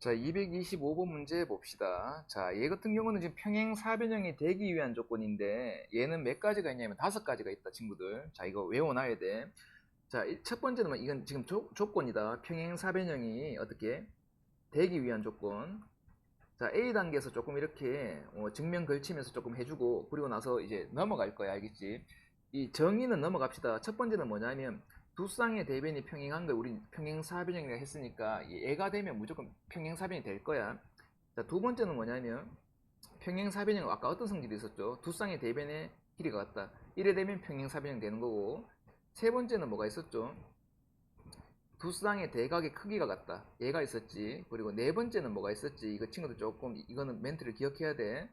자, 225번 문제 봅시다. 자, 얘 같은 경우는 지금 평행 사변형이 되기 위한 조건인데 얘는 몇 가지가 있냐면 다섯 가지가 있다, 친구들. 자, 이거 외워놔야 돼. 자, 이- 첫 번째는 뭐 이건 지금 조, 조건이다. 평행 사변형이 어떻게 되기 위한 조건. 자, A 단계에서 조금 이렇게 어, 증명 걸치면서 조금 해주고 그리고 나서 이제 넘어갈 거야, 알겠지? 이 정의는 넘어갑시다. 첫 번째는 뭐냐면 두 쌍의 대변이 평행한 걸 우리 평행사변형이라 했으니까 이 애가 되면 무조건 평행사변이 될 거야. 자, 두 번째는 뭐냐면 평행사변형 아까 어떤 성질이 있었죠? 두 쌍의 대변의 길이가 같다. 이래 되면 평행사변형 되는 거고 세 번째는 뭐가 있었죠? 두 쌍의 대각의 크기가 같다. 얘가 있었지. 그리고 네 번째는 뭐가 있었지? 이거 친구들 조금 이거는 멘트를 기억해야 돼.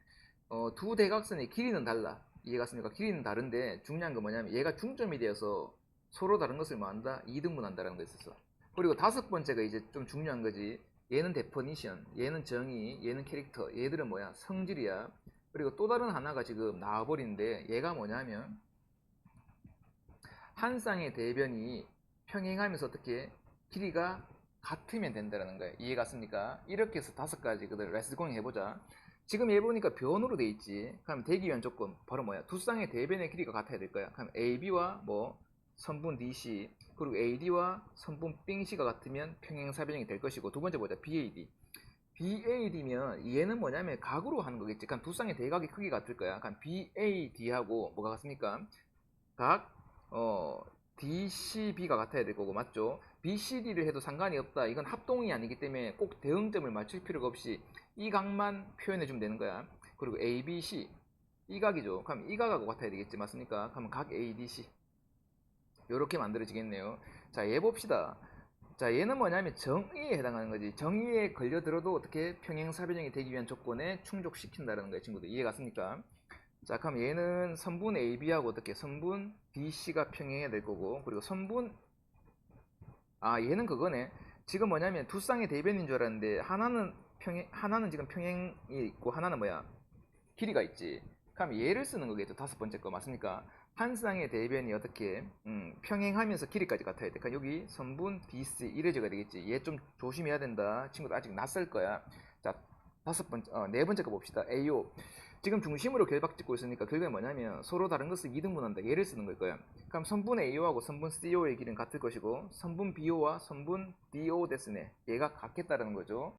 어, 두 대각선의 길이는 달라. 이해가 갔습니까? 길이는 다른데 중요한 건 뭐냐면 얘가 중점이 되어서 서로 다른 것을 뭐 한다? 이등분한다라는 거 있었어. 그리고 다섯 번째가 이제 좀 중요한 거지. 얘는 데퍼니션, 얘는 정의, 얘는 캐릭터, 얘들은 뭐야? 성질이야. 그리고 또 다른 하나가 지금 나와버리는데 얘가 뭐냐면 한 쌍의 대변이 평행하면서 어떻게 길이가 같으면 된다는 거예요. 이해 갔습니까? 이렇게 해서 다섯 가지 그들 레스공 해보자. 지금 얘 보니까 변으로 돼 있지. 그럼 되기 위한 조건 바로 뭐야? 두 쌍의 대변의 길이가 같아야 될 거야. 그럼 AB와 뭐 선분 DC 그리고 AD와 선분 BC가 같으면 평행사변형이 될 것이고 두 번째 보자 BAD. BAD면 얘는 뭐냐면 각으로 하는 거겠지. 그럼 두 쌍의 대각의 크기가 같을 거야. 그럼 BAD하고 뭐가 같습니까? 각 어, DCB가 같아야 될 거고 맞죠? BCD를 해도 상관이 없다. 이건 합동이 아니기 때문에 꼭 대응점을 맞출 필요가 없이 이 각만 표현해 주면 되는 거야. 그리고 ABC 이 각이죠. 그럼 이 각하고 같아야 되겠지 맞습니까? 그러면 각 ADC 이렇게 만들어지겠네요. 자, 얘 봅시다. 자, 얘는 뭐냐면 정의에 해당하는 거지. 정의에 걸려 들어도 어떻게 평행사변형이 되기 위한 조건에 충족시킨다는 거예요, 친구들. 이해 갔습니까? 자, 그럼 얘는 선분 AB하고 어떻게 선분 BC가 평행해야 될 거고, 그리고 선분 아, 얘는 그거네. 지금 뭐냐면 두 쌍의 대변인 줄 알았는데 하나는 평행 하나는 지금 평행이 있고 하나는 뭐야? 길이가 있지. 그럼 얘를 쓰는 거겠죠. 다섯 번째 거 맞습니까? 한 쌍의 대변이 어떻게 음, 평행하면서 길이까지 같아야 돼. 그러니까 여기 선분 BC 이래져가 되겠지. 얘 좀 조심해야 된다. 친구들 아직 낯설 거야. 자, 다섯 번째, 어, 네 번째 거 봅시다. AO. 지금 중심으로 결박 짓고 있으니까 결국에 뭐냐면 서로 다른 것을 이등분한다. 얘를 쓰는 걸 거야. 그럼 선분 AO하고 선분 CO의 길이는 같을 것이고 선분 BO와 선분 DO 데스네. 얘가 같겠다라는 거죠.